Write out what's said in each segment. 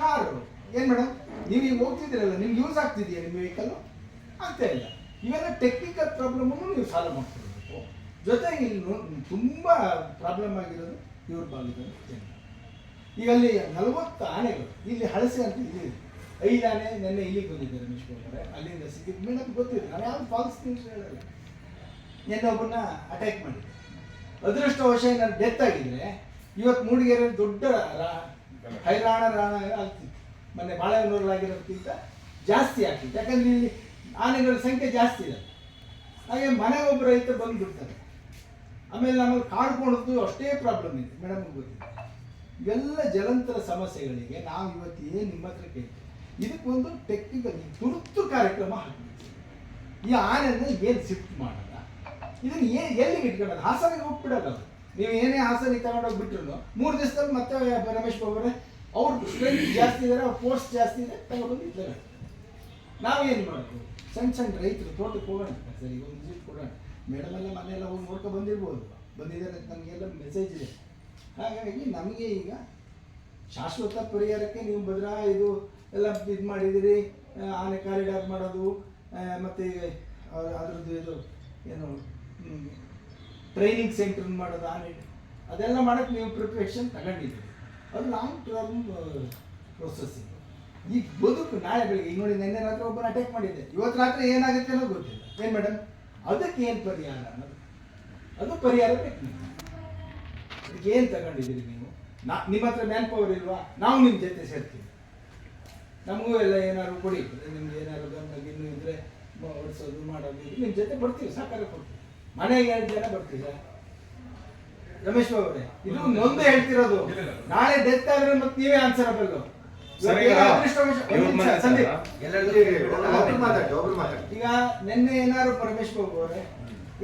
Car. ಏನು madam? ನೀವು ಈಗ ಹೋಗ್ತಿದ್ದೀರಲ್ಲ, ನಿಮ್ಗೆ ಯೂಸ್ ಆಗ್ತಿದೆಯಾ ನಿಮ್ಮ ವೆಹಿಕಲ್ ಆಗ್ತಾ ಇಲ್ಲ. ಇವೆಲ್ಲ ಟೆಕ್ನಿಕಲ್ ಪ್ರಾಬ್ಲಮನ್ನು ನೀವು ಸಾಲ್ವ್ ಮಾಡ್ಕೊಳ್ಬೇಕು. ಜೊತೆಗೆ ಇಲ್ಲಿ ತುಂಬಾ ಪ್ರಾಬ್ಲಮ್ ಆಗಿರೋದು ಇವ್ರ ಜನ ಈಗ ಅಲ್ಲಿ ನಲವತ್ತು ಆನೆಗಳು, ಇಲ್ಲಿ ಹಳಸೆ ಅಂತ ಇಲ್ಲಿ. ಐದು ಆನೆ ನೆನ್ನೆ ಇಲ್ಲಿಗೆ ಬಂದಿದ್ದಾರೆ ರಮೇಶ್ ಬಾಬುರೆ ಅಲ್ಲಿಂದ ಸಿಕ್ಕಿದ ಮೇಡಮ್ ಗೊತ್ತಿದೆ. ನಾನು ಯಾವ್ದು ಫಾಲ್ಸ್ ನ್ಯೂಸ್ ಹೇಳಲ್ಲ. ನೆನ್ನೆ ಒಬ್ಬನ್ನ ಅಟ್ಯಾಕ್ ಮಾಡಿದ್ದೆ. ಅದೃಷ್ಟವಶ ನಾನು ಡೆತ್ ಆಗಿದ್ರೆ, ಇವತ್ತು ಮೂಡಿಗೆರೆ ದೊಡ್ಡ ಹೈರಾಣ ರಾಣ ಆಗ್ತಿತ್ತು. ಮೊನ್ನೆ ಬಾಳೆಹೊನ್ನೂರಲ್ಲಾಗಿರೋದಕ್ಕಿಂತ ಜಾಸ್ತಿ ಆಗ್ತಿತ್ತು. ಯಾಕಂದ್ರೆ ಇಲ್ಲಿ ಆನೆಗಳ ಸಂಖ್ಯೆ ಜಾಸ್ತಿ ಇದೆ ಹಾಗೆ ಮನೆ ಒಬ್ಬ ರೈತ ಬಂದ್ಬಿಡ್ತಾರೆ. ಆಮೇಲೆ ನಮಗೆ ಕಾಡ್ಕೊಳೋದು ಅಷ್ಟೇ ಪ್ರಾಬ್ಲಮ್ ಇದೆ. ಮೇಡಮ್ ಗೊತ್ತಿದೆ ಇವೆಲ್ಲ ಜಲಂತರ ಸಮಸ್ಯೆಗಳಿಗೆ ನಾವು ಇವತ್ತು ಏನು ನಿಮ್ಮ ಹತ್ರ ಕೇಳ್ತೀವಿ? ಇದಕ್ಕೊಂದು ಟೆಕ್ನಿಕಲ್ ತುರ್ತು ಕಾರ್ಯಕ್ರಮ ಹಾಕಬೇಕು. ಈ ಆನೆಯನ್ನು ಏನು ಶಿಫ್ಟ್ ಮಾಡಲ್ಲ? ಇದನ್ನು ಏನು ಎಲ್ಲಿಗೆ ಇಟ್ಕೊಳ್ಳೋದು ಹಾಸನಿಗೆ ಹೋಗ್ಬಿಡಲ್ಲ ಅದು ನೀವು ಏನೇ ಹಾಸನ ತಗೊಂಡೋಗಿ ಬಿಟ್ಟರು ಮೂರು ದಿವಸದಲ್ಲಿ ಮತ್ತೆ ರಮೇಶ್ ಬಾಬುರೆ ಅವ್ರ ಸ್ಟ್ರೆಂತ್ ಜಾಸ್ತಿ ಇದ್ದಾರೆ ಅವ್ರ ಫೋರ್ಸ್ ಜಾಸ್ತಿ ಇದೆ ತಗೊಂಡೋಗಿ ಇದ್ದಾರೆ. ನಾವೇನು ಮಾಡೋದು ಸಣ್ಣ ಸಣ್ಣ ರೈತರು ತೋಟಕ್ಕೆ ಹೋಗೋಣ ಸರಿ ಒಂದು ವಿಸಿಟ್ ಕೊಡೋಣ ಮೇಡಮ್ ಎಲ್ಲ ಮನೆಯೆಲ್ಲ ಹೋಗಿ ನೋಡ್ಕೊ ಬಂದಿರ್ಬೋದು. ಬಂದಿದ್ದಾರೆ ನಮಗೆಲ್ಲ ಮೆಸೇಜ್ ಇದೆ. ಹಾಗಾಗಿ ನಮಗೆ ಈಗ ಶಾಶ್ವತ ಪರಿಹಾರಕ್ಕೆ ನೀವು ಭದ್ರಾ ಇದು ಎಲ್ಲ ಇದು ಮಾಡಿದಿರಿ ಆ, ಆನೆ ಕಾರಿಡಾರ್ ಮಾಡೋದು ಮತ್ತು ಅದ್ರದ್ದು ಇದು ಏನು ಟ್ರೈನಿಂಗ್ ಸೆಂಟರ್ ಮಾಡೋದು ಆನೆ ಅದೆಲ್ಲ ಮಾಡೋಕ್ಕೆ ನೀವು ಪ್ರಿಪ್ರೇಷನ್ ತಗೊಂಡಿದ್ದೀರಿ. ಅದು ಲಾಂಗ್ ಟರ್ಮ್ ಪ್ರೊಸೆಸ್ಸಿಂಗ್ ಈಗ ಬದುಕು ನಾಳೆ ಬೆಳಿಗ್ಗೆ, ಈಗ ನೋಡಿ ನಿನ್ನೆ ರಾತ್ರಿ ಒಬ್ಬನ ಅಟ್ಯಾಕ್ ಮಾಡಿದ್ದೆ. ಇವತ್ತು ರಾತ್ರಿ ಏನಾಗುತ್ತೆ ಅನ್ನೋ ಗೊತ್ತಿಲ್ಲ. ಏನು ಮೇಡಮ್ ಅದಕ್ಕೆ ಏನು ಪರಿಹಾರ ಅನ್ನೋದು. ಅದು ಪರಿಹಾರ ಬೇಕು ನೀವು ಅದಕ್ಕೆ ಏನು ತಗೊಂಡಿದ್ದೀರಿ ನೀವು? ನಾ, ನಿಮ್ಮ ಹತ್ರ ಮ್ಯಾನ್ ಪವರ್ ಇಲ್ವಾ? ನಾವು ನಿಮ್ಮ ಜೊತೆ ಸೇರ್ತೀವಿ. ನಮಗೂ ಎಲ್ಲ ಏನಾದ್ರು ಕೊಡಿ. ನಿಮ್ಗೆ ಏನಾದ್ರು ಗಿನ್ನು ಇದ್ರೆ ಮ- ಓಡಿಸೋದು ಮಾಡೋದು ನಿಮ್ಮ ಜೊತೆ ಬರ್ತೀವಿ ಸಹಕಾರ ಕೊಡ್ತೀವಿ. ಮನೆಗೆ ಎರಡು ಜನ ಬರ್ತೀರಾ ರಮೇಶ್ ಬಾಬು ಅವರೇ ಇದು ನೊಂದು ಹೇಳ್ತಿರೋದು. ನಾಳೆ ಡೆತ್ ಆದ್ರೆ ಮತ್ತೆ ನೀವೇ ಆನ್ಸರ್ ಸರಿ, ಈಗ ಇವ್ರು ಮಾತಾಡ್ತಾರಾ? ಒಬ್ರು ಮಾತಾಡಿ ಒಬ್ರು ಮಾತಾಡಿ. ಈಗ ನಿನ್ನೆ ಏನಾದ್ರು ಪರಮೇಶ್ ಬಾಬು ಅವರೇ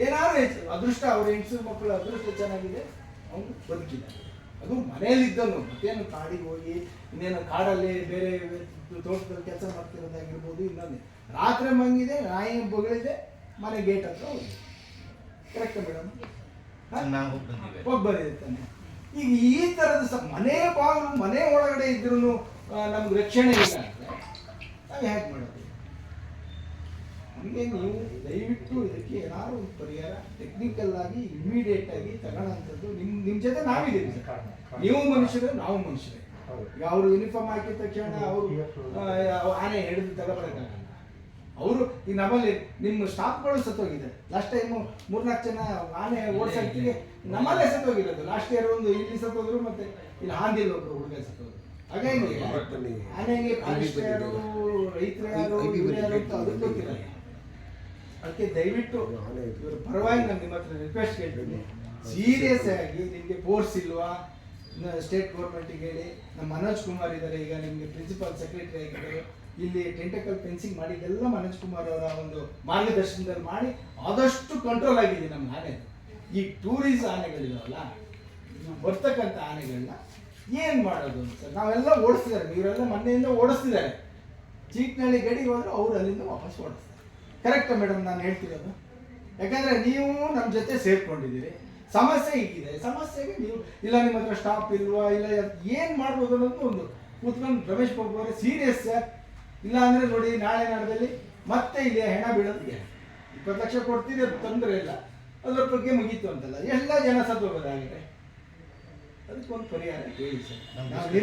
ಏನಾದ್ರು ಅದೃಷ್ಟ ಅವ್ರ ಹೆಣ್ಸು ಮಕ್ಕಳು ಅದೃಷ್ಟ ಚೆನ್ನಾಗಿದೆ ಅವನು ಬದುಕಿದ ಅದು ಮನೆಯಲ್ಲಿದ್ದನು ಮತ್ತೇನು ಕಾಡಿಗೆ ಹೋಗಿ ಇನ್ನೇನು ಕಾಡಲ್ಲಿ ಬೇರೆ ತೋಟದಲ್ಲಿ ಕೆಲಸ ಮಾಡ್ತಿರೋದಾಗಿರ್ಬೋದು ಇನ್ನೊಂದು. ರಾತ್ರಿ ಮಂಗಿದೆ ನಾಯಿ ಬೊಗಳಿದೆ ಮನೆ ಗೇಟ್ ಹತ್ರ ಹೋಗಿ ಕರೆಕ್ಟ್ ಮೇಡಮ್ ನಾವು ಹೋಗಿ ಬಂದಿರ್ತಾನೆ ಈಗ ಈ ಥರದ ಸ ಮನೆ ಬಾಗಿಲು ಮನೆ ಒಳಗಡೆ ಇದ್ರೂ ನಮ್ಗೆ ರಕ್ಷಣೆ ಇಲ್ಲ ಅಂದರೆ ನಾವು ಹೇಗೆ ಮಾಡೋದು? ನಮಗೆ ನೀವು ದಯವಿಟ್ಟು ಇದಕ್ಕೆ ಏನಾದ್ರು ಒಂದು ಪರಿಹಾರ ಟೆಕ್ನಿಕಲ್ ಆಗಿ ಇಮಿಡಿಯೇಟ್ ಆಗಿ ತಗೊಳ್ಳೋಂಥದ್ದು ನಿಮ್ಮ ನಿಮ್ಮ ಜೊತೆ ನಾವಿದ್ದೀವಿ ಸರ್. ನೀವು ಮನುಷ್ಯರು ನಾವು ಮನುಷ್ಯರೇ. ಈಗ ಅವರು ಯೂನಿಫಾರ್ಮ್ ಹಾಕಿದ ತಕ್ಷಣ ಅವರು ಆನೆ ಹಿಡಿದು ತಗೋಬರೋಕ್ಕಾಗಲ್ಲ. ಅವರು ಈ ನಮ್ಮಲ್ಲಿ ನಿಮ್ಮ ಸ್ಟಾಫ್ಗಳು ಸತ್ತೋಗಿದೆ. ಲಾಸ್ಟ್ ಟೈಮು ಮೂರ್ನಾಲ್ಕು ಜನ ಆನೆ ಓಡಿಸೋಕ್ಕೆ ನಮ್ಮಲ್ಲೇ ಸತ್ತೋಗಿರೋದು ಲಾಸ್ಟ್ ಇಯರ್ ಒಂದು ಇಲ್ಲಿ ಸತ್ತೋದ್ರು ಮತ್ತೆ ಇಲ್ಲಿ ಹಾಂದಿಲ್ ಒಬ್ರು ಹುಡುಗ ಸತ್ತೋದ್ರು. ಹಾಗಾಗಿ ಆನೆಗೆ ಯಾರು ರೈತರು ಯಾರು ಅಂತ ಗೊತ್ತಿಲ್ಲ. ಅದಕ್ಕೆ ದಯವಿಟ್ಟು ಇವ್ರ ಪರವಾಗಿ ನಾನು ನಿಮ್ಮ ಹತ್ರ ರಿಕ್ವೆಸ್ಟ್ ಕೇಳ್ತೀನಿ. ಸೀರಿಯಸ್ ಆಗಿ ನಿಮಗೆ ಫೋರ್ಸ್ ಇಲ್ವಾ? ಸ್ಟೇಟ್ ಗೌರ್ಮೆಂಟಿಗೆ ಹೇಳಿ. ನಮ್ಮ ಮನೋಜ್ ಕುಮಾರ್ ಇದ್ದಾರೆ ಈಗ ನಿಮಗೆ ಪ್ರಿನ್ಸಿಪಾಲ್ ಸೆಕ್ರೆಟರಿ ಆಗಿದ್ದಾರೆ ಇಲ್ಲಿ ಟೆಂಟಕಲ್ ಫೆನ್ಸಿಂಗ್ ಮಾಡಿದ್ದೆಲ್ಲ ಮನೋಜ್ ಕುಮಾರ್ ಅವರ ಒಂದು ಮಾರ್ಗದರ್ಶನದಲ್ಲಿ ಮಾಡಿ, ಆದಷ್ಟು ಕಂಟ್ರೋಲ್ ಆಗಿದೆ ನಮ್ಮ ಆನೆ. ಈ ಟೂರಿಸ್ಟ್ ಆನೆಗಳಿದಾವಲ್ಲ, ಬರ್ತಕ್ಕಂಥ ಆನೆಗಳನ್ನ ಏನು ಮಾಡೋದು ಅಂತ ನಾವೆಲ್ಲ ಓಡಿಸ್ತಿದ್ದಾರೆ ಇವರೆಲ್ಲ ಮೊನ್ನೆಯಿಂದ ಓಡಿಸ್ತಿದ್ದಾರೆ. ಚೀಕ್ನಳ್ಳಿ ಗಡಿಗೆ ಹೋದ್ರೆ ಅವ್ರು ಅಲ್ಲಿಂದ ವಾಪಸ್ ಓಡಿಸ್ತಾರೆ. ಕರೆಕ್ಟ್ ಮೇಡಮ್ ನಾನು ಹೇಳ್ತಿರೋದು? ಯಾಕಂದ್ರೆ ನೀವು ನಮ್ಮ ಜೊತೆ ಸೇರ್ಕೊಂಡಿದ್ದೀರಿ. ಸಮಸ್ಯೆ ಹೀಗಿದೆ. ಸಮಸ್ಯೆಗೆ ನೀವು, ಇಲ್ಲ ನಿಮ್ಮ ಹತ್ರ ಸ್ಟಾಪ್ ಇಲ್ವಾ, ಇಲ್ಲ ಏನು ಮಾಡ್ಬೋದು ಅನ್ನೋದು ಒಂದು ಕೂತ್ಕೊಂಡು ರಮೇಶ್ ಬಾಬು ಅವರೇ ಸೀರಿಯಸ್ ಸರ್ ಇಲ್ಲ ಅಂದ್ರೆ ನೋಡಿ ನಾಳೆ ನಾಡದಲ್ಲಿ ಮತ್ತೆ ಇಲ್ಲಿ ಹೆಣ ಬೀಳೋದಿಗೆ ಇಪ್ಪತ್ತು ಲಕ್ಷ ಕೊಡ್ತೀರಿ ಅದು ತೊಂದರೆ ಇಲ್ಲ. ಅದ್ರ ಬಗ್ಗೆ ಮುಗೀತು ಅಂತಲ್ಲ. ಎಲ್ಲ ಜನ ಸತ್ತು ಹೋಗೋದಾಗಿದೆ ಅದಕ್ಕೊಂದು ಪರಿಹಾರ ಹೇಳಿ ಸರ್.